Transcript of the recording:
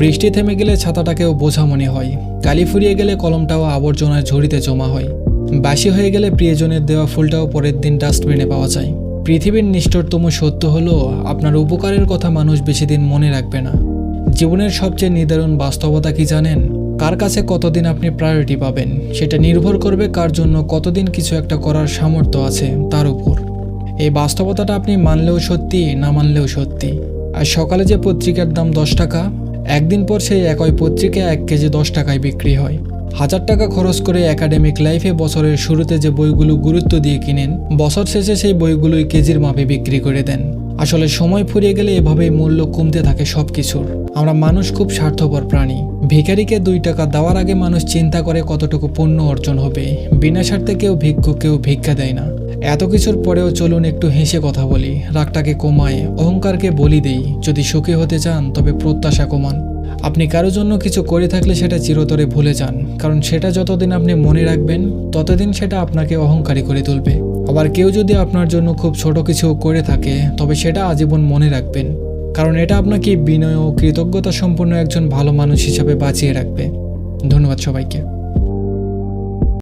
বৃষ্টি থেমে গেলে ছাতাটাকেও বোঝা মনে হয়। কালি ফুরিয়ে গেলে কলমটাও আবর্জনার ঝুড়িতে জমা হয়। বাসি হয়ে গেলে প্রিয়জনের দেওয়া ফুলটাও পরের দিন ডাস্টবিনে পাওয়া যায়। পৃথিবীর নিষ্ঠরতম সত্য হলো, আপনার উপকারের কথা মানুষ বেশি দিন মনে রাখবে না। জীবনের সবচেয়ে নিদারুণ বাস্তবতা কি জানেন? কার কাছে কতদিন আপনি প্রায়োরিটি পাবেন? সেটা নির্ভর করবে কার জন্য কতদিন কিছু একটা করার সামর্থ্য আছে তার উপর। এই বাস্তবতাটা আপনি মানলেও সত্যি, না মানলেও সত্যি। আর সকালে যে পত্রিকার দাম দশ টাকা একদিন পর সেই একই পত্রিকা এক কেজি দশ টাকায় বিক্রি হয়। হাজার টাকা খরচ করে একাডেমিক লাইফে বছরের শুরুতে যে বইগুলো গুরুত্ব দিয়ে কিনেন, বছর শেষে সেই বইগুলোই কেজির মাপে বিক্রি করে দেন। আসলে সময় ফুরিয়ে গেলে এভাবেই মূল্য কমতে থাকে সব কিছুর আমরা মানুষ খুব স্বার্থপর প্রাণী। ভিখারিকে দুই টাকা দেওয়ার আগে মানুষ চিন্তা করে কতটুকু পণ্য অর্জন হবে। বিনা স্বার্থে কেউ ভিক্ষু কেউ ভিক্ষা দেয় না। এত কিছুর পরেও চলুন একটু হেসে কথা বলি। রাগটাকে কমায়, অহংকারকে বলি দেই। যদি সুখী হতে চান, তবে প্রত্যাশা কমান। আপনি কারোর জন্য কিছু করে থাকলে সেটা চিরতরে ভুলে যান, কারণ সেটা যতদিন আপনি মনে রাখবেন, ততদিন সেটা আপনাকে অহংকারী করে তুলবে। আবার কেউ যদি আপনার জন্য খুব ছোট কিছু করে থাকে, তবে সেটা আজীবন মনে রাখবেন, কারণ এটা আপনাকে বিনয় ও কৃতজ্ঞতা সম্পন্ন একজন ভালো মানুষ হিসাবে বাঁচিয়ে রাখবে। ধন্যবাদ সবাইকে।